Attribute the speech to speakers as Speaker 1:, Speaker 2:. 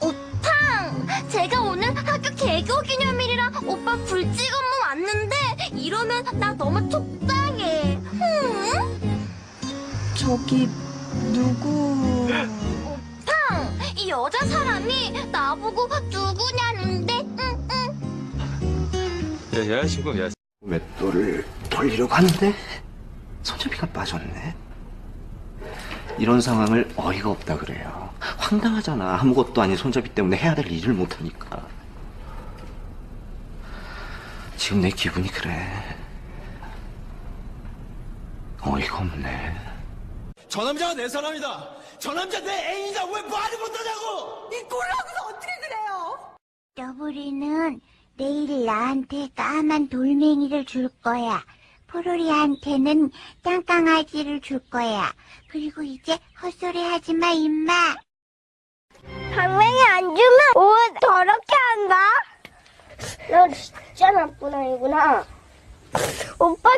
Speaker 1: 오팡! 제가 오늘 학교 개교 기념일이라 오빠 불찍 업무 왔는데 이러면 나 너무 속상해. 응?
Speaker 2: 저기 누구?
Speaker 1: 오팡! 이 여자 사람이 나보고 누구냐는데 응, 응.
Speaker 3: 야, 여자친구, 야,
Speaker 4: 맷돌을 돌리려고 하는데 손잡이가 빠졌네. 이런 상황을 어이가 없다 그래요. 황당하잖아. 아무것도 아닌 손잡이 때문에 해야 될 일을 못하니까. 지금 내 기분이 그래. 어이가 없네.
Speaker 5: 저 남자가 내 사람이다. 저 남자 내 애인이다. 왜 말을 못하냐고.
Speaker 1: 너구리는 내일 나한테 까만 돌멩이를 줄 거야. 포로리한테는 땅강아지를 줄 거야. 그리고 이제 헛소리 하지 마, 임마.
Speaker 6: 당맹이 안 주면 옷 더럽게 한다. 너 진짜 나쁜 아이구나. 오빠